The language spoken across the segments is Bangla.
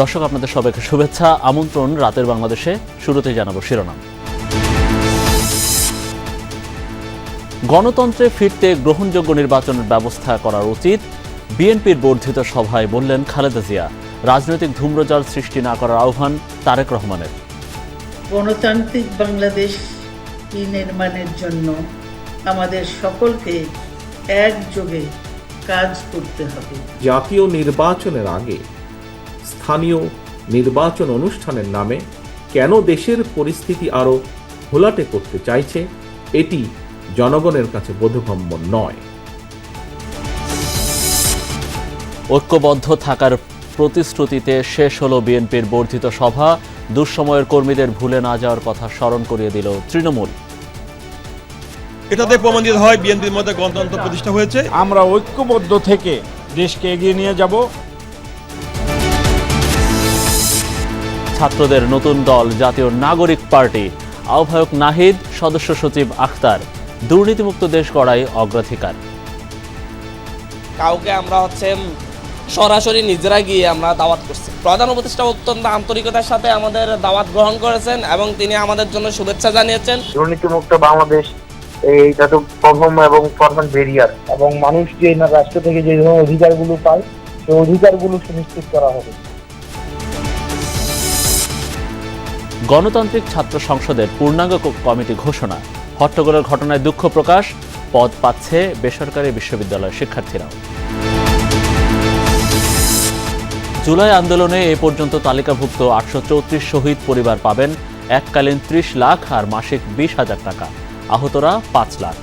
দর্শক আপনাদের সবাইকে শুভেচ্ছা আমন্ত্রণ রাতের বাংলাদেশে শুরুতে জানাব শিরোনাম। গণতন্ত্রে ফিরতে গ্রহণযোগ্য নির্বাচনের ব্যবস্থা করা উচিত বিএনপির বর্ধিত সভায় বললেন খালেদা জিয়া। রাজনৈতিক ধূম্রজাল সৃষ্টি না করার আহ্বান তারেক রহমানের। গণতান্ত্রিক বাংলাদেশ নির্মাণের জন্য আমাদের সকলকে একযোগে কাজ করতে হবে। জাতীয় নির্বাচনের আগে স্থানীয় নির্বাচন অনুষ্ঠানের নামে কেন দেশের পরিস্থিতি আরও ঘোলাটে করতে চাইছে এটি জনগণের কাছে বোধগম্য নয়। ঐক্যবদ্ধ থাকার প্রতিশ্রুতিতে শেষ হলো বিএনপির বর্ধিত সভা। দুঃসময়ের কর্মীদের ভুলে না যাওয়ার কথা স্মরণ করিয়ে দিল তৃণমূল। এটাতে প্রমাণিত হয় বিএনপির মধ্যে গণতন্ত্র প্রতিষ্ঠা হয়েছে। আমরা ঐক্যবদ্ধ থেকে দেশকে এগিয়ে নিয়ে যাব। ছাত্রদের নতুন দল জাতীয় নাগরিক পার্টি। আহ্বায়ক নাহিদ সদস্য সচিব আখতার। দুর্নীতিমুক্ত দেশ গড়াই অগ্রাধিকার। কাউকে আমরা হচ্ছে সরাসরি নিজেরা গিয়ে আমরা দাওয়াত করছি। প্রধান উপদেষ্টা অত্যন্ত আন্তরিকতার সাথে আমাদের দাওয়াত গ্রহণ করেছেন এবং তিনি আমাদের জন্য শুভেচ্ছা জানিয়েছেন। দুর্নীতিমুক্ত বাংলাদেশ এইটা তো প্রথম এবং প্রধান বেরিয়ার এবং মানুষ যে না রাষ্ট্র থেকে যে ধরনের অধিকারগুলো পায় সেই অধিকারগুলো সুনিশ্চিত করা হবে। গণতান্ত্রিক ছাত্র সংসদের পূর্ণাঙ্গ কমিটি ঘোষণা। হট্টগোলের ঘটনায় দুঃখ প্রকাশ, পদ পাচ্ছে বেসরকারি বিশ্ববিদ্যালয়ের শিক্ষার্থীরাও। জুলাই আন্দোলনে এ পর্যন্ত তালিকাভুক্ত আটশো চৌত্রিশ শহীদ পরিবার পাবেন এককালীন ত্রিশ লাখ আর মাসিক বিশ হাজার টাকা। আহতরা পাঁচ লাখ।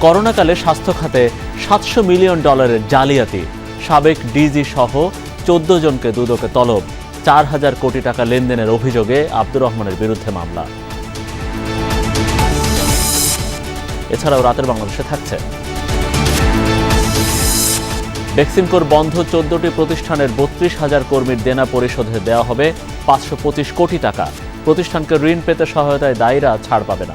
করোনাকালে স্বাস্থ্য খাতে সাতশো মিলিয়ন ডলারের জালিয়াতি। সাবেক ডিজি সহ চোদ্দ জনকে দুদকে তলব। চার হাজার কোটি টাকা লেনদেনের অভিযোগে আব্দুর রহমানের বিরুদ্ধে মামলা। এছাড়াও রাতের বাংলাদেশে থাকছে। বেক্সিমকোর বন্ধ চোদ্দটি প্রতিষ্ঠানের বত্রিশ হাজার কর্মীর দেনা পরিশোধে দেওয়া হবে পাঁচশো পঁচিশ কোটি টাকা। প্রতিষ্ঠানকে ঋণ পেতে সহায়তায় দায়ীরা ছাড় পাবে না।